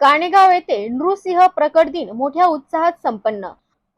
कानेगाव येथे नृसिंह प्रकट दिन मोठ्या उत्साहात संपन्न.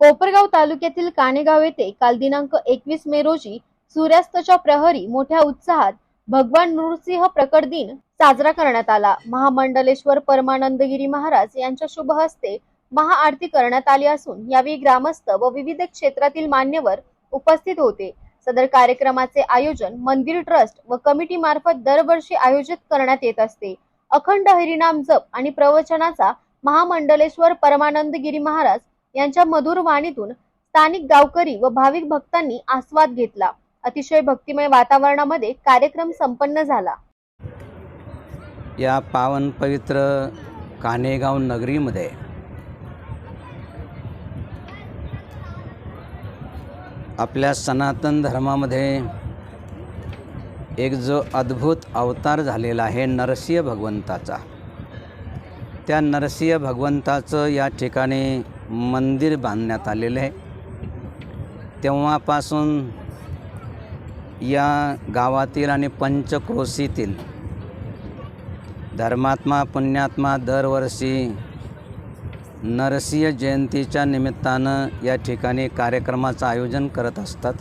कोपरगाव तालुक्यातील कानेगाव येथे काल दिनांक एकवीस मे रोजी सूर्यास्ताच्या प्रहरी मोठ्या उत्साहात भगवान नृसिंह प्रकट दिन साजरा करण्यात आला. महामंडलेश्वर परमानंदगिरी महाराज यांच्या शुभ हस्ते महाआरती करण्यात आली असून यावेळी ग्रामस्थ व विविध क्षेत्रातील मान्यवर उपस्थित होते. सदर कार्यक्रमाचे आयोजन मंदिर ट्रस्ट व कमिटी मार्फत दरवर्षी आयोजित करण्यात येत असते. अखंड हरिनाम जप आणि प्रवचनाचा महामंडलेश्वर परमानंदगिरी महाराज यांच्या मधुर वाणीतून स्थानिक गावकरी व भाविक भक्तांनी आस्वाद घेतला. अतिशय भक्तिमय वातावरणामध्ये कार्यक्रम संपन्न झाला. या पावन पवित्र कानेगाव नगरीमध्ये आपल्या सनातन धर्मामध्ये एक जो अद्भुत अवतार झालेला आहे नरसिंह भगवंताचा. त्या नरसिंह भगवंताचं या ठिकाणी मंदिर बांधण्यात आलेलं आहे. तेव्हापासून या गावातील आणि पंचक्रोशीतील धर्मात्मा पुण्यात्मा दरवर्षी नरसिंह जयंतीच्या निमित्तानं या ठिकाणी कार्यक्रमाचं आयोजन करत असतात.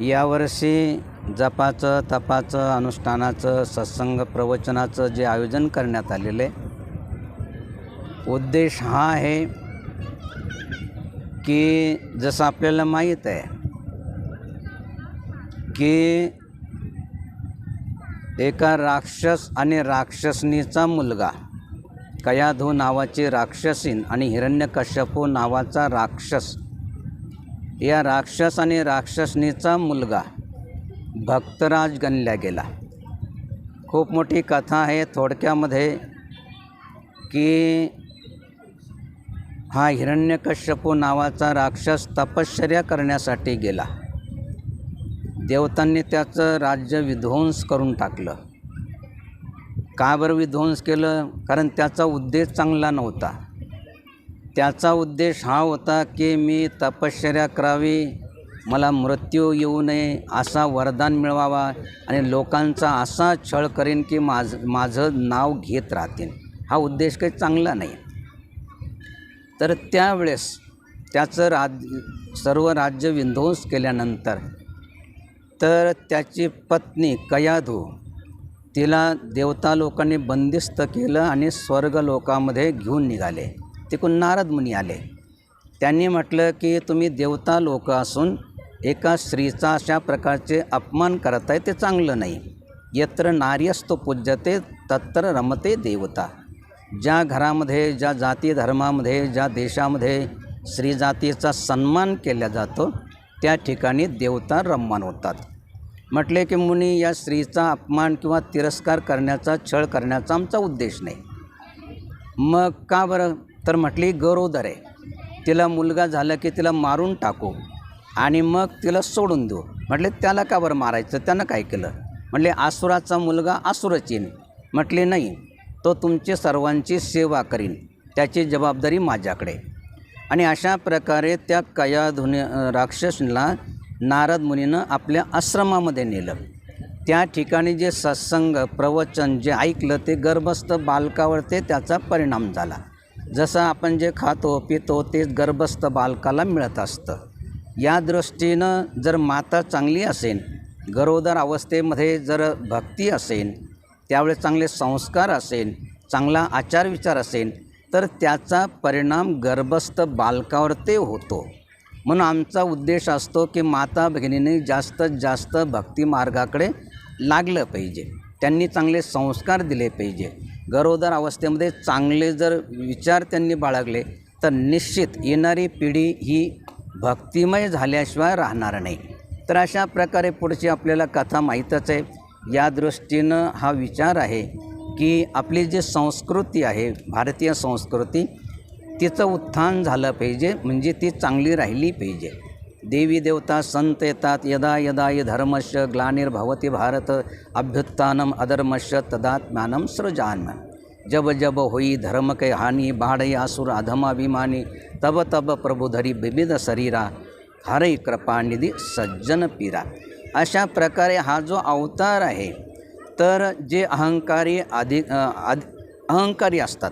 यावर्षी जपाचं तपाचं अनुष्ठानाचं सत्संग प्रवचनाचं जे आयोजन करण्यात आलेलं आहे उद्देश हा आहे की जसं आपल्याला माहीत आहे की एका राक्षस आणि राक्षसनीचा मुलगा कयाधू नावाची राक्षसीन आणि हिरण्यकश्यपू नावाचा राक्षस या राक्षस आणि राक्षसनीचा मुलगा भक्तराज गणल्या गेला. खूप मोठी कथा आहे थोडक्यामध्ये की हा हिरण्यकश्यपू नावाचा राक्षस तपश्चर्या करण्यासाठी गेला. देवतांनी त्याचं राज्य विध्वंस करून टाकलं. का बरं विध्वंस केलं? कारण त्याचा उद्देश चांगला नव्हता. त्याचा उद्देश हा होता की मी तपश्चर्या करावी मला मृत्यू येऊ नये असा वरदान मिळवावा आणि लोकांचा असा छळ करीन की माझ माझं नाव घेत राहतील. हा उद्देश काही चांगला नाही. तर त्यावेळेस त्याचं राज सर्व राज्य विध्वंस केल्यानंतर तर त्याची पत्नी कयाधू तिला देवता लोकांनी बंदिस्त केलं आणि स्वर्ग लोकामध्ये घेऊन निघाले. तिकडून नारद मुनी आले. त्यांनी म्हटलं की तुम्ही देवता लोक असून एका स्त्रीचा अशा प्रकारचे अपमान करत आहे ते चांगलं नाही. यत्र नार्यस्तो पूज्यते तत्र रमते देवता. ज्या घरामध्ये ज्या जाती धर्मामध्ये ज्या देशामध्ये स्त्री जातीचा सन्मान केला जातो त्या ठिकाणी देवता रममान होतात. म्हटले की मुनी या स्त्रीचा अपमान किंवा तिरस्कार करण्याचा छळ करण्याचा आमचा उद्देश नाही. मग का बरं? तर म्हटली गरोदर आहे. तिला मुलगा झाला की तिला मारून टाकू. आणि मग तिला सोडून देऊ. म्हटले त्याला का बरं मारायचं? त्यानं काय केलं? म्हटले आसुराचा मुलगा आसुरचीन म्हटले नाही तो तुमची सर्वांची सेवा करीन. त्याची जबाबदारी माझ्याकडे आणि अशा प्रकारे त्या कयाधुनी राक्षसला नारद मुनीनं आपल्या आश्रमामध्ये नेलं. त्या ठिकाणी जे सत्संग प्रवचन जे ऐकलं ते गर्भस्थ बालकावर ते त्याचा परिणाम झाला. जसं आपण जे खातो पितो ते गर्भस्थ बालकाला मिळत असतं. या दृष्टीनं जर माता चांगली असेल गरोदर अवस्थेमध्ये जर भक्ती असेल त्यावेळेस चांगले संस्कार असेल चांगला आचार विचार असेल तर त्याचा परिणाम गर्भस्थ बालकावर ते होतो. म्हणून आमचा उद्देश असतो की माता भगिनीने जास्तीत जास्त भक्ती मार्गाकडे लागलं पाहिजे. त्यांनी चांगले संस्कार दिले पाहिजे. गरोदर अवस्थेमध्ये चांगले जर विचार त्यांनी बाळगले तर निश्चित येणारी पिढी ही भक्तिमय झाल्याशिवाय राहणार नाही. तर अशा प्रकारे पुढची आपल्याला कथा माहीतच आहे. या दृष्टीनं हा विचार आहे की आपली जी संस्कृती आहे भारतीय संस्कृती तिचं उत्थान झालं पाहिजे म्हणजे ती चांगली राहिली पाहिजे. देवी देवता संत येतात यदा यदा ये धर्मश ग्लानिर्भवती भारत अभ्युत्थानम अधर्मश तदात्म्यानम सृजान्म जब जब होई धर्म के हानी बाढ़ई आसुर अधमाभिमानी तब तब प्रभुधरी विविध शरीरा हरई कृपानिधी सज्जन पीरा। अशा प्रकारे हा जो अवतार आहे तर जे अहंकारी आधी अहंकारी असतात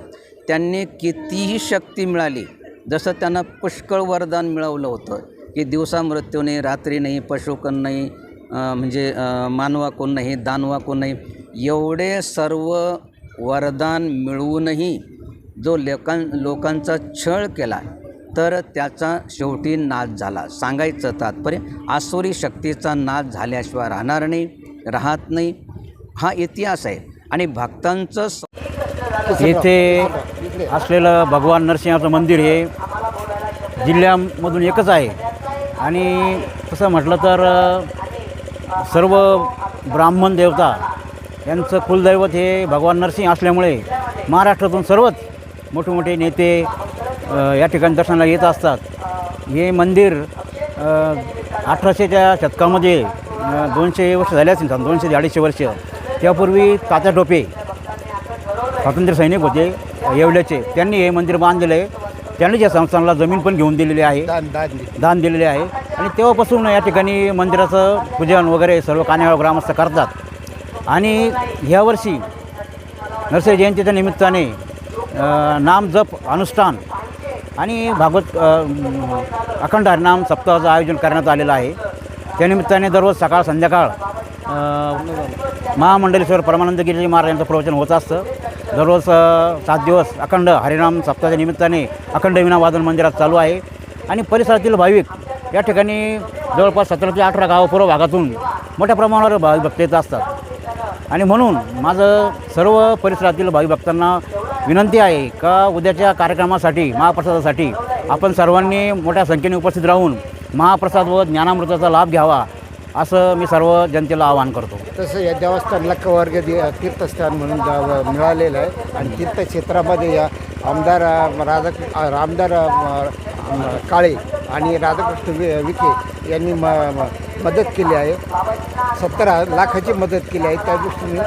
त्यांनी कितीही शक्ती मिळाली जसं त्यांना पुष्कळ वरदान मिळवलं होतं की दिवसा मृत्यू नाही रात्री नाही पशुकन नाही म्हणजे मानवा कोण नाही दानवा कोण नाही एवढे सर्व वरदान मिळवूनही जो लोकां लोकांचा छळ केला तर त्याचा शेवटी नाश झाला. सांगायचं तात्पर्य आसुरी शक्तीचा नाश झाल्याशिवाय राहणार नाही राहत नाही. हा इतिहास आहे आणि भक्तांचं येथे असलेलं भगवान नरसिंहाचं मंदिर हे जिल्ह्यामधून एकच आहे. आणि तसं म्हटलं तर सर्व ब्राह्मण देवता यांचं कुलदैवत हे भगवान नरसिंह असल्यामुळे महाराष्ट्रातून सर्वच मोठे मोठे नेते या ठिकाणी दर्शनाला येत असतात. हे मंदिर अठराशेच्या शतकामध्ये दोनशे वर्ष झाले असतील दोनशे ते अडीचशे वर्ष. त्यापूर्वी तात्या टोपे स्वातंत्र्य सैनिक होते येवल्याचे. त्यांनी हे मंदिर बांधलेलं आहे. त्यांनी या संस्थानाला जमीन पण घेऊन दिलेली आहे. दान दिलेले आहे. आणि तेव्हापासून या ठिकाणी मंदिराचं पूजन वगैरे सर्व कानेगाव ग्रामस्थ करतात. आणि ह्यावर्षी नरसिंह जयंतीच्या निमित्ताने नाम जप अनुष्ठान आणि भागवत अखंड हरिनाम सप्ताहाचं आयोजन करण्यात आलेलं आहे. त्यानिमित्ताने दररोज सकाळ संध्याकाळ महामंडलेश्वर परमानंद गिरीजी महाराज यांचं प्रवचन होत असतं. दररोज सात दिवस अखंड हरिनाम सप्ताहाच्या निमित्ताने अखंड विनावादन मंदिरात चालू आहे. आणि परिसरातील भाविक या ठिकाणी जवळपास सतरा ते अठरा गावपूर्व भागातून मोठ्या प्रमाणावर भाविक भक्त येत असतात. आणि म्हणून माझं सर्व परिसरातील भावी भक्तांना विनंती आहे का उद्याच्या कार्यक्रमासाठी महाप्रसादासाठी आपण सर्वांनी मोठ्या संख्येने उपस्थित राहून महाप्रसाद व ज्ञानामृताचा लाभ घ्यावा असं मी सर्व जनतेला आवाहन करतो. तसं या देवस्थानला कवर्ग तीर्थस्थान म्हणून गा- मिळालेलं आहे आणि तीर्थक्षेत्रामध्ये या आमदार राधा आमदार काळे आणि राधाकृष्ण वि विखे यांनी म म- मदत केली आहे. सत्तर लाखाची मदत केली आहे. त्या दृष्टीने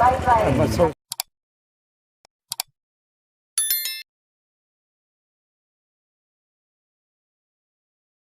म-